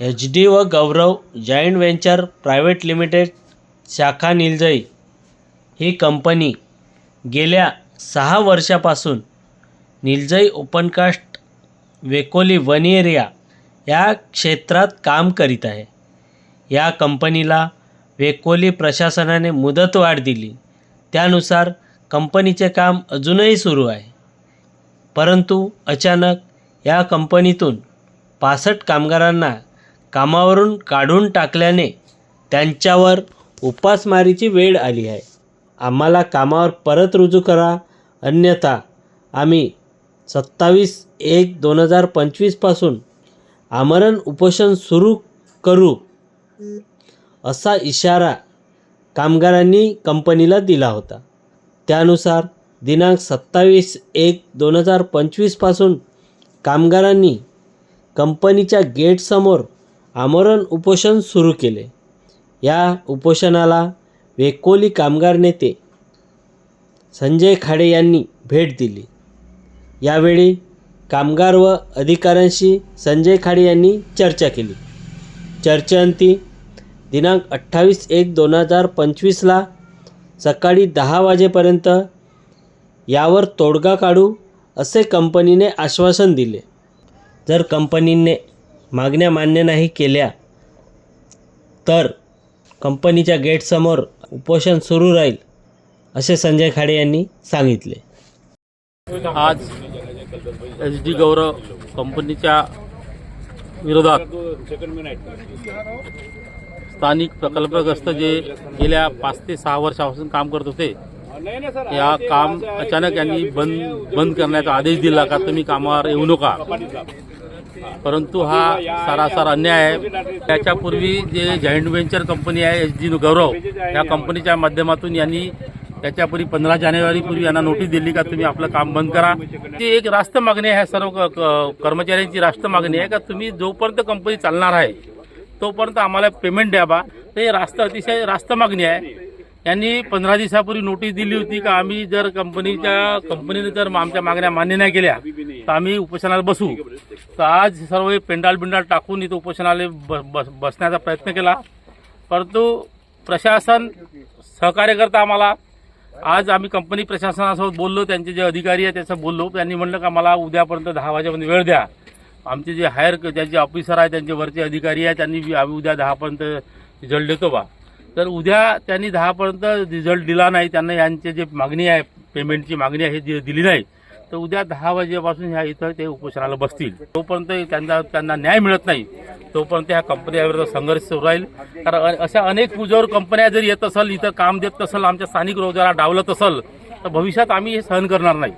H D व Gaurav joint venture private limited शाखा निलजई ही कंपनी गेल्या सहा वर्षापासून Niljai opencast Wekoli one area या क्षेत्रात काम करीत आहे. या कंपनीला वेकोली प्रशासनाने मुदतवाढ दिली. त्यानुसार कंपनीचे काम अजूनही सुरू आहे. परंतु अचानक या कंपनीतून पासष्ट कामगारांना कामावरून काढून टाकल्याने त्यांच्यावर उपासमारीची वेळ आली आहे. आम्हाला कामावर परत रुजू करा. अन्यथा आम्ही सत्तावीस एक दोन हजार पंचवीसपासून आमरण उपोषण सुरू करू असा इशारा कामगारांनी कंपनीला दिला होता. त्यानुसार दिनांक सत्तावीस एक दोन हजार पंचवीसपासून कामगारांनी कंपनीच्या गेटसमोर आमरण उपोषण सुरू केले. या उपोषणाला वेकोली कामगार नेते संजय खाडे यांनी भेट दिली. यावेळी कामगार व अधिकाऱ्यांशी संजय खाडे यांनी चर्चा केली. चर्चेअंती दिनांक अठ्ठावीस एक दोन हजार पंचवीसला सकाळी दहा वाजेपर्यंत यावर तोडगा काढू असे कंपनीने आश्वासन दिले. जर कंपनीने मागण्या मान्य नाही केल्या. तर कंपनीच्या गेटसमोर उपोषण सुरू राहील असे संजय खाडे यांनी सांगितले. आज एच डी गौरव कंपनीच्या विरोधात स्थानिक प्रकल्पग्रस्त जे गेल्या पाच ते सहा वर्षापासून काम करत होते या काम अचानक यांनी बंद बंद करण्याचा आदेश दिला का? तुम्ही कामावर येऊ नका. परंतु हा सरासर अन्याय आहे. त्याच्यापूर्वी जे जॉईंट व्हेंचर कंपनी आहे एच डी गौरव या कंपनीच्या माध्यमातून यांनी त्याच्यापूर्वी पंधरा जानेवारीपूर्वी यांना नोटीस दिली का तुम्ही आपलं काम बंद करा. ती एक रास्त मागणी आहे सर्व कर्मचाऱ्यांची रास्त मागणी आहे का तुम्ही जोपर्यंत कंपनी चालणार आहे तोपर्यंत आम्हाला पेमेंट द्या बा. तर हे रास्त अतिशय रास्त मागणी आहे. यांनी पंधरा दिवसापूर्वी नोटीस दिली होती का आम्ही जर कंपनीच्या कंपनीने जर आमच्या मागण्या मान्य नाही केल्या तर आम्ही उपोषणाला बसू. तर आज सर्व हे पेंडाल बिंडाल टाकून इथं उपोषणाला ब- बस- बसण्याचा प्रयत्न केला. परंतु प्रशासन सहकार्य करता आम्हाला. आज आम्ही कंपनी प्रशासनासोबत बोललो त्यांचे जे अधिकारी आहे त्याचं बोललो. त्यांनी म्हणलं का मला उद्यापर्यंत दहा वाजेपर्यंत वेळ द्या. आमचे जे हायर त्यांचे ऑफिसर आहे त्यांचे वरचे अधिकारी आहे त्यांनी आम्ही उद्या दहापर्यंत रिझल्ट देतो बा. तर उद्या त्यांनी दहापर्यंत रिझल्ट दिला नाही. त्यांना यांचे जे मागणी आहे पेमेंटची मागणी आहे जी दिली नाही. तर उद्या दहा वाजेपासून ह्या इथं ते उपोषणाला बसतील. तोपर्यंत त्यांना त्यांना न्याय मिळत नाही. तोपर्यंत ह्या कंपन्याविरुद्ध संघर्ष सुरू राहील. कारण अशा अनेक मुजोर कंपन्या जर येत असेल इथं काम देत असेल आमच्या स्थानिक रोजगाराला डावलत असेल तर भविष्यात आम्ही हे सहन करणार नाही.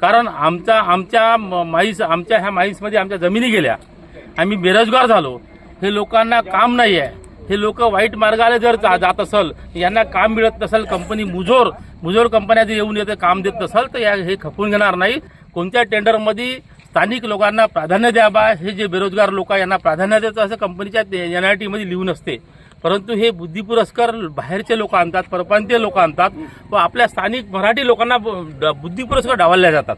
कारण आमच्या आमच्या म- माईस आमच्या ह्या माईसमध्ये आमच्या जमिनी गेल्या. आम्ही बेरोजगार झालो. हे लोकांना काम नाही आहे हे लोक वाईट मार्गाला जर जा- जात असेल यांना काम मिळत नसेल कंपनी मुजोर मुजोर कंपन्या जर येऊन येते काम देत नसाल तर या हे खपून घेणार नाही. कोणत्या टेंडरमध्ये स्थानिक लोकांना प्राधान्य द्या बा हे जे बेरोजगार लोक आहे यांना प्राधान्य द्यायचं असं कंपनीच्या एन आय टीमध्ये लिहून असते. परंतु हे बुद्धिपुरस्कार बाहेरचे लोक आणतात परप्रांतीय लोक आणतात व आपल्या स्थानिक मराठी लोकांना ब- बुद्धिपुरस्कार डावलल्या जातात.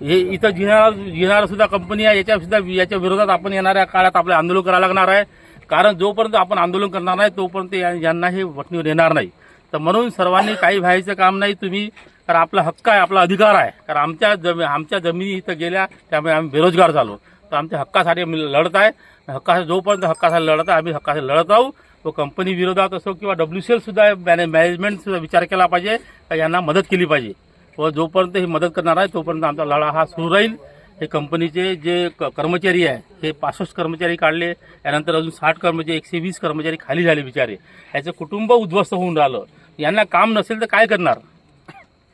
हे इथं जिनार जिनार सुद्धा कंपनी आहे याच्या सुद्धा याच्या विरोधात आपण येणाऱ्या काळात आपलं आंदोलन करावं लागणार आहे. कारण जोपर्यंत आपण आंदोलन करणार नाही तोपर्यंत या- यांना हे वटणीवर येणार नाही. तर म्हणून सर्वांनी काही व्हायचं काम नाही तुम्ही कारण आपला हक्क आहे आपला अधिकार आहे. कारण आमच्या जमी आमच्या जमिनी इथं गेल्या त्यामुळे आम्ही बेरोजगार झालो. तर आमच्या हक्कासाठी आम्ही लढत आहे. हक्कासाठी जोपर्यंत हक्कासाठी लढत आहे आम्ही हक्कासाठी लढत राहू. व कंपनी विरोधात असो किंवा डब्ल्यू सी एलसुद्धा मॅने मॅनेजमेंटसुद्धा विचार केला पाहिजे का यांना मदत केली पाहिजे. व जोपर्यंत ही मदत करणार आहे तोपर्यंत आमचा लढा हा सुरू राहील. हे कंपनीचे जे क- कर्मचारी आहे हे पासष्ट कर्मचारी काढले. यानंतर अजून साठ कर्मचारी एकशे वीस कर्मचारी खाली झाले बिचारे. याचं कुटुंब उद्ध्वस्त होऊन राहिलं. यांना काम नसेल तर काय करणार?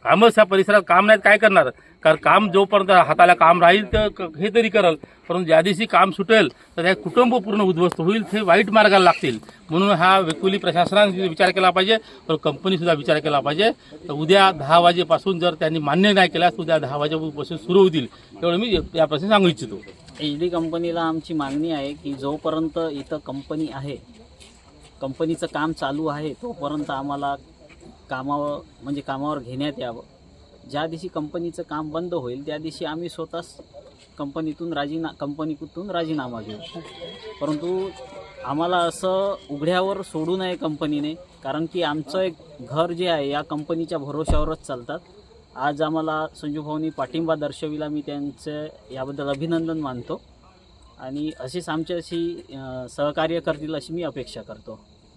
कामच ह्या परिसरात काम नाहीत काय करणार? कारण काम जोपर्यंत हाताला काम राहील तर क- हे तरी करल. परंतु ज्या दिवशी काम सुटेल तर हे कुटुंब पूर्ण उद्ध्वस्त होईल ते वाईट मार्गाला लागतील. म्हणून हा वेकुली प्रशासनाने विचार केला पाहिजे तर कंपनीसुद्धा विचार केला पाहिजे. तर उद्या दहा वाजेपासून जर त्यांनी मान्य नाही केल्यास उद्या दहा वाजेपासून सुरू होतील. एवढं मी या सांगू इच्छितो. एच डी कंपनीला आमची मागणी आहे की जोपर्यंत इथं कंपनी आहे कंपनीचं काम चालू आहे तोपर्यंत आम्हाला कामावर म्हणजे कामावर घेण्यात यावं. ज्या दिवशी कंपनीचं काम बंद होईल त्या दिवशी आम्ही स्वतःच कंपनीतून राजीना कंपनीतून राजीनामा घेऊ. परंतु आम्हाला असं उघड्यावर सोडू नये कंपनीने कारण की आमचं एक घर जे आहे या कंपनीच्या भरोश्यावरच चालतात. आज आम्हाला संजू भाऊनी पाठिंबा दर्शविला मी त्यांचं याबद्दल अभिनंदन मानतो. आणि अशीच आमच्याशी सहकार्य करतील अशी मी अपेक्षा करतो.